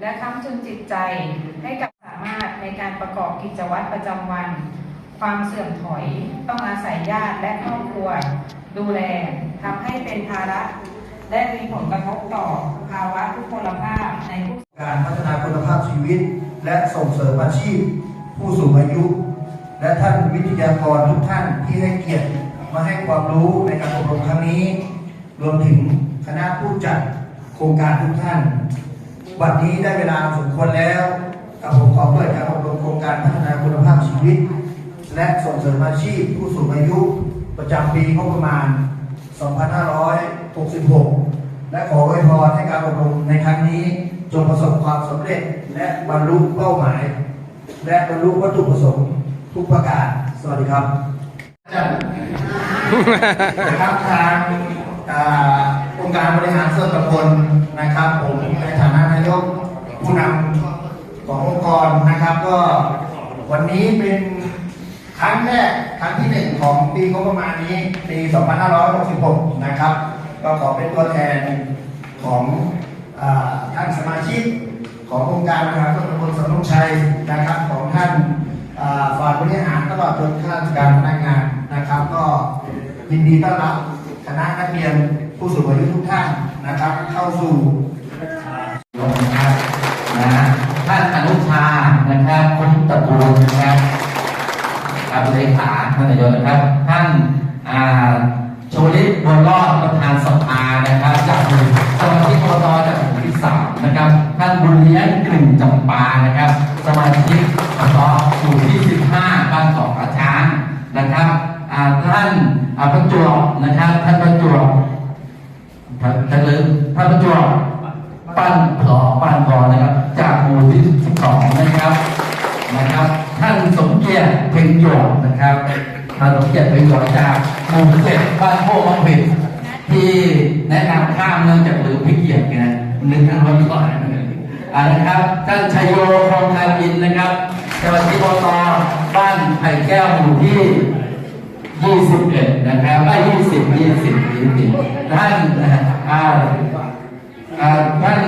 และค้ำจุนจิตใจให้กับสามารถในการประกอบกิจวัตรประจำวัน ความเสื่อมถอยต้องอาศัยญาติและครอบครัว ดูแลทำให้เป็นภาระ และมีผลกระทบต่อภาวะทุพพลภาพในผู้การพัฒนาคุณภาพชีวิต และส่งเสริมอาชีพ ผู้สูงอายุ และท่านวิทยากรทุกท่านที่ให้เกียรติมาให้ความรู้ในการอบรมครั้งนี้ รวมถึงคณะผู้จัดโครงการทุกท่าน วันนี้ได้เวลาสมควรแล้วกับผมขอเปิดการอบรมโครงการพัฒนาคุณภาพชีวิต และส่งเสริมอาชีพผู้สูงอายุประจำปีงบประมาณ 2566 และขออวยพรให้การอบรมในครั้งนี้จงประสบความสำเร็จและบรรลุเป้าหมาย และบรรลุวัตถุประสงค์ทุกประการ สวัสดีครับจันนะครับทาง องค์การบริหารส่วนตำบลนะครับ ผมในฐานะนายกผู้นำขององค์กรนะครับก็วันนี้เป็นครั้งแรกครั้งที่หนึ่งของปีงบประมาณนี้ปี 2566 นะครับ ก็ขอเป็นตัวแทนของอท่านสมาชิกขององค์การบริหารส่วนตำบลสำโรงชัยนะครับของท่านฝ่ายบริหารตลอดจนข้าราชการพนักงานนะครับ ก็ยินดีต้อนรับคณะนักเรียน ผู้สูงอายุทุกท่านนะครับ เข้าสู่ลงนะครับนะท่านอนุชานะครับคุ้มตะกูลนะครับครับเลขาท่านนายกนะครับ ท่านอ่าชวลิตบัวรอดประธานสภานะครับจากสมาชิกอบตจากหมู่ที่สามนะครับ ท่านบุญเลี้ยงกลิ่นจำปานะครับ สมาชิกอบตหมู่ที่สิบห้าบ้านเกาะกระช้างนะครับท่านประจวบนะครับ ท่านประจวบ ท่านท่านลืมท่านประจวบปั้นพอปั้นพอนะครับ จากหมู่ที่12นะครับนะครับ ท่านสมเกียรติเพ็งหยดนะครับท่านสมเกียรติเพ็งหยดจากหมู่เจ็ดบ้านโพมังผิดที่แนะนำข้ามเนื่องจากลืมพี่เกียรติไงนึกถึงวันก่อนอ่านะครับท่านชัยโยคงคาอินนะครับสวัสดีบตบ้านไผ่แก้วหมู่ที่ยี่สิบเอ็ดนะครับไม่ยี่สิบยี่สิบยี่สิบท่านอ่า อ่าท่าน